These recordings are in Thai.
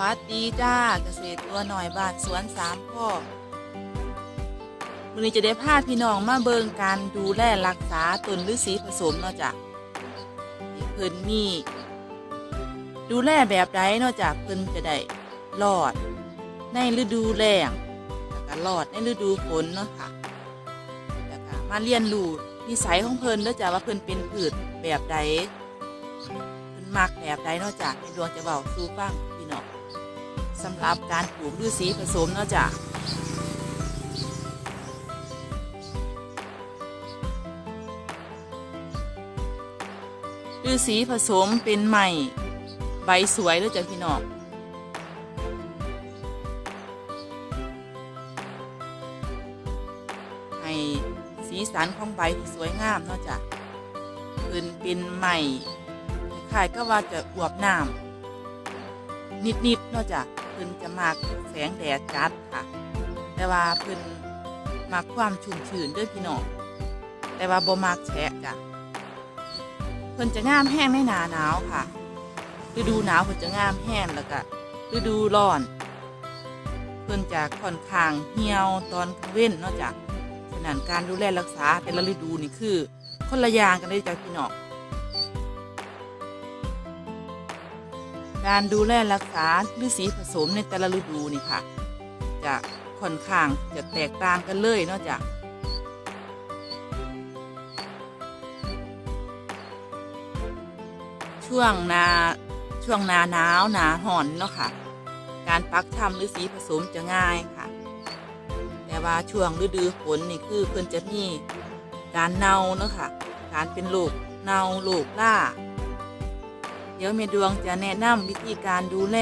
วัสดีจ้าเกษตรตัวหน่อยบ้านสวนสามพ่อวันนี้จะได้พาพี่น้องมาเบิงการดูแลรักษาต้นฤาษีผสมเนาะจ้ะเพิ่นมีดูแลแบบใดเนาะจ้ะเพิ่นจะได้รอด ในฤดูแล้งแล้วก็รอดในฤดูฝนเนาะค่ะแล้วก็มาเรียนรู้นิสัยของเพิ่นเนาะจ้ะว่าเพิ่นเป็นพืชแบบใดเพิ่นมักแบบใดเนอกจากในดวงจะเบาสู่ฟังพี่น้อง สำหรับการปลูกฤาษีผสมเนอกจากฤาษีผสมเป็นใหม่ใบสวยเลยจ้ะพี่น้องให้สีสันของใบที่สวยงามเนอกจากเพิ่นเป็นใหม่คล้ายก็ว่าจะอวบน้ำนิดๆเนอกจาก เพิ่นจะมากแสงแดดจัดค่ะ แต่ว่าเพิ่นมักความชุ่มชื้นเด้วยพี่น้องแต่ว่าบ่มักแฉะจ้ะเพิ่นจะงามแห้งในหนาหนาวค่ะฤดูหนาวเพิ่นจะงามแห้งแล้วก็ฤดูร้อน เพิ่นจะค่อนข้างเหี่ยวตอนเว้นนอกจากฉะนั้นการดูแลรักษาแต่ละฤดูนี่คือ คนละอย่างกันเลยจ้ะพี่น้อง การดูแลรักษาฤาษีผสมในแต่ละฤดูนี่ค่ะ จะค่อนข้างจะแตกต่างกันเลยเนอกจากช่วงนาช่วงนาหนาวหนาห่อนเนาะค่ะ การปักทำฤาษีผสมจะง่ายค่ะ แต่ว่าช่วงฤดูฝนนี่คือเพิ่นจะมีการเน่าเนาะค่ะ การเป็นโรคเน่าโรคล่า เดี๋ยวเมดวงจะแนะนำวิธีการดูแล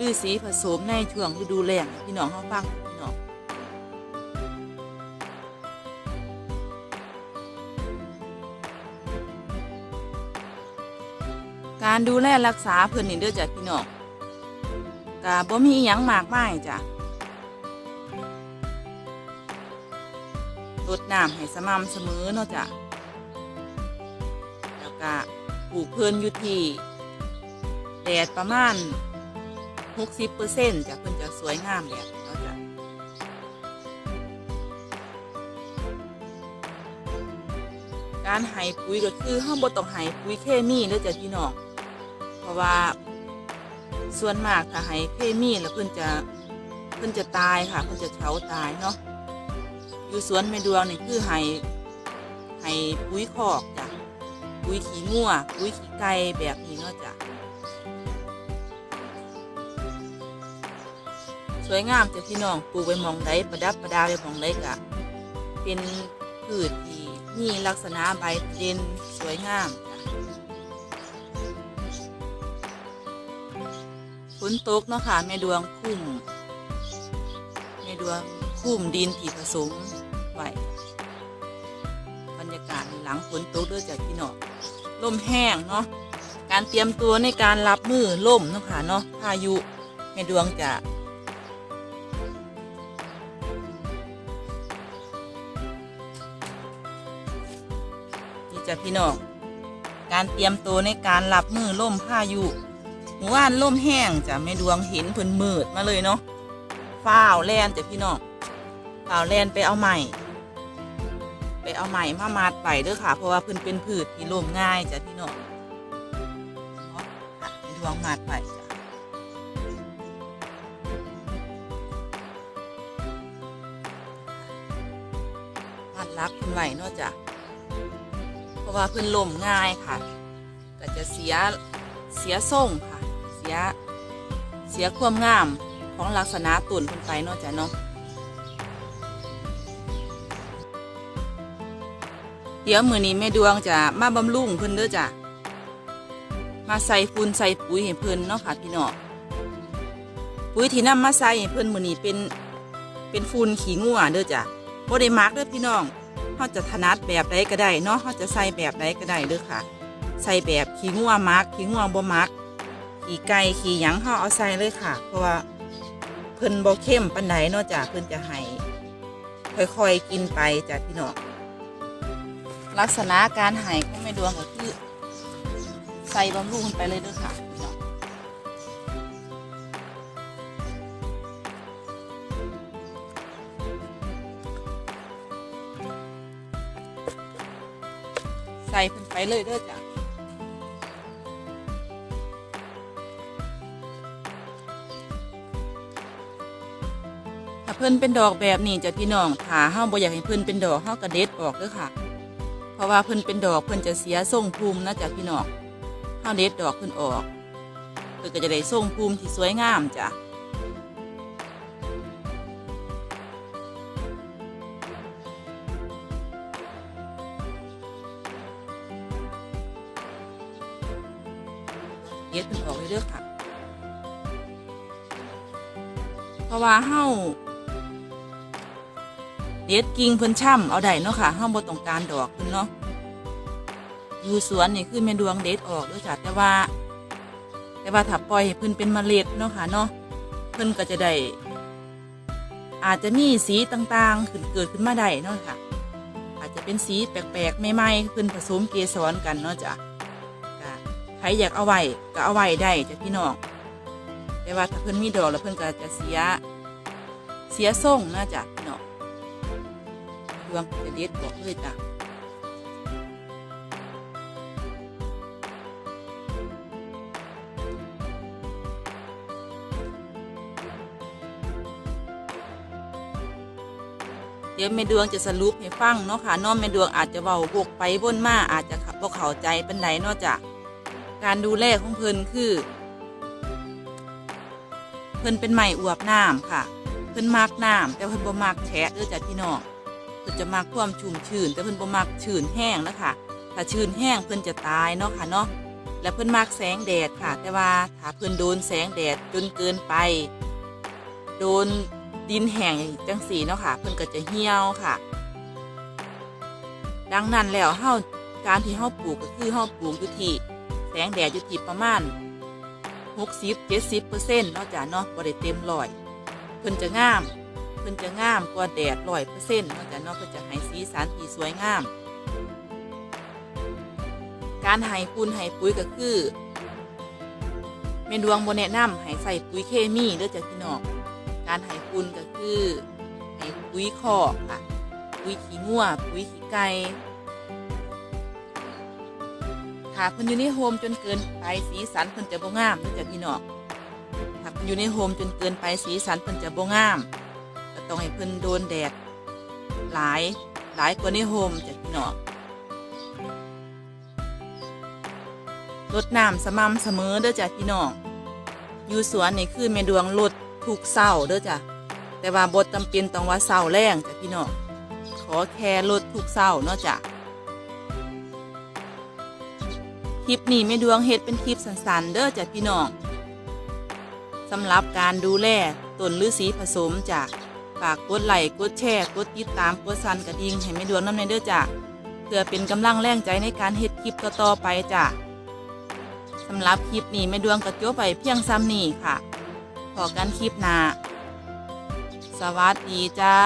ฤาษีผสมในช่วงฤดูแล้งให้พี่น้องเขาฟังพี่น้องการดูแลรักษาเพื่อนนี่เด้อจ้ะพี่น้องกะบ่มีอหยังมากมายจ้ะรดน้ำให้สม่ำเสมอเนาะจ้ะแล้วก็ ลูกเพิ่นอยู่ที่แดดประมาณ 60เปอร์เซ็นต์จะเพิ่นจะสวยงามแบบนี้เนาะจ้ะการให้ปุ๋ยก็คือห้องบ่ต้องให้ปุ๋ยเคมีเด้อจ้ะพี่น้องเพราะว่าส่วนมากถ้าให้เคมีแล้วเพิ่นจะเพิ่นจะตายค่ะเพิ่นจะเฉาตายเนาะอยู่สวนแม่ดวงนี่คือให้ให้ปุ๋ยคอกจ้ะ ปุ๋ยขี้งัวปุ๋ยขี้ไก่แบบนี้เนาะจ้ะสวยงามจ้ะพี่น้องปลูกไว้หมองใดประดับประดาไว้หมองใดกะเป็นพืชที่มีลักษณะใบเด่นสวยงามฝนตกเนาะค่ะแม่ดวงคุ้มแม่ดวงคุ้มดินที่ผสมไว้ หลังฝนตกเด้วยจ้ะพี่น้องลมแห้งเนาะการเตรียมตัวในการรับมือล่มเนาะค่ะเนาะพายุแม่ดวงจะนี่จ้ะพี่น้องการเตรียมตัวในการรับมือล่มพายุหมู่บ้านล่มแห้งจ้ะแม่ดวงเห็นเพิ่นมืดมาเลยเนาะฟ้าวแลนจ้ะพี่น้องฟ้าวแลนไปเอาใหม่ เอาใหม่มามัดไปเด้อค่ะ เพราะว่าเพิ่นเป็นพืชที่ล่มง่ายจ้ะพี่น้องเนาะค่ะแม่ดวงมัดไปจ้ะมัดรักเพิ่นไว้เนาะจ้ะเพราะว่าเพิ่นล่มง่ายค่ะ ก็จะเสียเสียส่งค่ะ เสียเสียความงามของลักษณะตุ่นเพิ่นไปเนาะจ้ะเนาะ เดี๋ยวมือนี้แม่ดวงจะมาบำรุงเพิ่นเด้อจ้ะ มาใส่ฝุ่นใส่ปุ๋ยให้เพิ่นเนาะค่ะพี่น้องปุ๋ยที่นำมาใส่ให้เพิ่นมือนี้เป็นเป็นฝุ่นขี้งัวเด้อจ้ะบ่ได้มักเด้อพี่น้องเขาจะถนัดแบบใดก็ได้เนาะเขาจะใส่แบบใดก็ได้เด้อค่ะ ใส่แบบขี้งัวมักขี้งัวบ่มักขี้ไก่ขี้หยังเขาเอาใส่เลยค่ะ เพราะว่าเพิ่นบ่เข้มปานใดเนาะจ้ะเพิ่นจะให้ค่อยๆกินไปจ้ะพี่น้อง ลักษณะการหายของแม่ดวงก็คือใส่บำรุงไปเลยด้วยค่ะใส่ขึ้นไปเลยเด้อจ้ะถ้าเพิ่นเป็นดอกแบบนี้จะพี่น้องถ้าเฮาบ่อยากให้เพิ่นเป็นดอกเฮากระเด็ดออกเด้อค่ะ เพราะว่าเพิ่นเป็นดอกเพิ่นจะเสียทรงภูมินะจ้ะพี่น้องเฮาเด็ดดอกเพิ่นออกเพิ่นก็จะได้ทรงภูมิที่สวยงามจ้ะเด็ดเพิ่นออกเลยเด้อค่ะ เพราะว่าเฮา เด็ดกิ่งเพิ่นช่ำเอาได้เนาะค่ะเฮาบ่ต้องการดอกเพิ่นเนาะอยู่สวนนี่คือแม่ดวงเด็ดออกด้วยจ้ะแต่ว่า แต่ว่าถ้าปล่อยให้เพิ่นเป็นเมล็ดเนาะค่ะเนาะเพิ่นก็จะได้อาจจะมีสีต่างๆขึ้นเกิดขึ้นมาได้เนาะค่ะ อาจจะเป็นสีแปลกๆใหม่ๆเพิ่นผสมเกสรกันเนาะจ้ะใครอยากเอาไว้ก็เอาไว้ได้จ้ะพี่น้องแต่ว่าถ้าเพิ่นมีดอกแล้วเพิ่นก็จะเสียเสียทรงนะจ้ะ พี่องดวงจะเด็ดบอกเลยจ้ะเดี๋ยวแม่ดวงจะสรุปให้ฟังเนาะค่ะน้องแม่ดวงอาจจะเว้าบกไปบนมาอาจจะบ่เข้าใจเปานใดเนาะจ้ะการดูแลของเพิ่นคือ เพิ่นเป็นไม้อวบน้ำค่ะ เพิ่นมักน้ำแต่เพิ่นบ่มักแฉะเด้อจ้ะพี่น้อง พิ่นจะมักความชุ่มชื้นแต่เพิ่นบ่มักชื้นแห้งนะคะถ้าชื้นแห้งเพิ่นจะตายเนาะค่ะเนาะและเพิ่นมักแสงแดดค่ะ แต่ว่าถ้าเพิ่นโดนแสงแดดจนเกินไป โดนดินแห้งจังสีเนาะค่ะ เพิ่นก็จะเหี่ยวค่ะ ดังนั้นแล้วเฮาการที่เฮาปลูกก็คือเฮาปลูกอยู่ที่แสงแดดอยู่ที่ประมาณ60 70เปอร์เซ็นต์นาะจ้ะเนาะบ่ได้เต็มร้อยเพิ่นจะงาม พิ่นจะงามกว่าแดดร้อยเปอร์เซ็นต์นาะจ้ะเนาะเพิ่นจะให้สีสันที่สวยงาม การให้ปูนให้ปุ๋ยก็คือแม่ดวงบ่แนะนำให้ใส่ปุ๋ยเคมีเด้อจ้ะพี่น้องการให้ปุนก็คือให้ปุ๋ยคอกค่ะปุ๋ยขี้งัวปุ๋ยขี้ไก่ถ้าเพิ่นอยู่ในโฮมจนเกินไปสีสันเพิ่นจะบ่งามเด้อจ้ะพี่น้องถ้าเพิ่นอยู่ในโฮมจนเกินไปสีสันเพิ่นจะบ่งาม ก็ต้องให้เพิ่นโดนแดดหลายหลายกว่าในโฮมจ้ะพี่น้องรดน้ำสม่ำเสมอเด้อจ้ะพี่น้องอยู่สวนนี่คือแม่ดวงลดทุกเศร้าเด้อจ้ะแต่ว่าบทจำเป็นต้องว่าเศร้าแรงจ้ะพี่น้องขอแค่ลดทุกเศร้าเนาะจ้ะคลิปนี้ไม่ดวงเฮ็ดเป็นคลิปสั้นๆเด้อจ้ะพี่น้องสำหรับการดูแลต้นฤาษีผสมจ้ะ ฝากกดไลค์กดแชร์กดติดตามกดซันกระดิ่งให้ไม่ดวงน้ำในเด้อจ้ะเพื่อเป็นกำลังแรงใจในการเฮ็ดคลิปต่อๆไปจ้ะสำหรับคลิปนี้ไม่ดวงก็จบไปเพียงซ้ำนี่ค่ะ ขอกันคลิปหน้าสวัสดีจ้า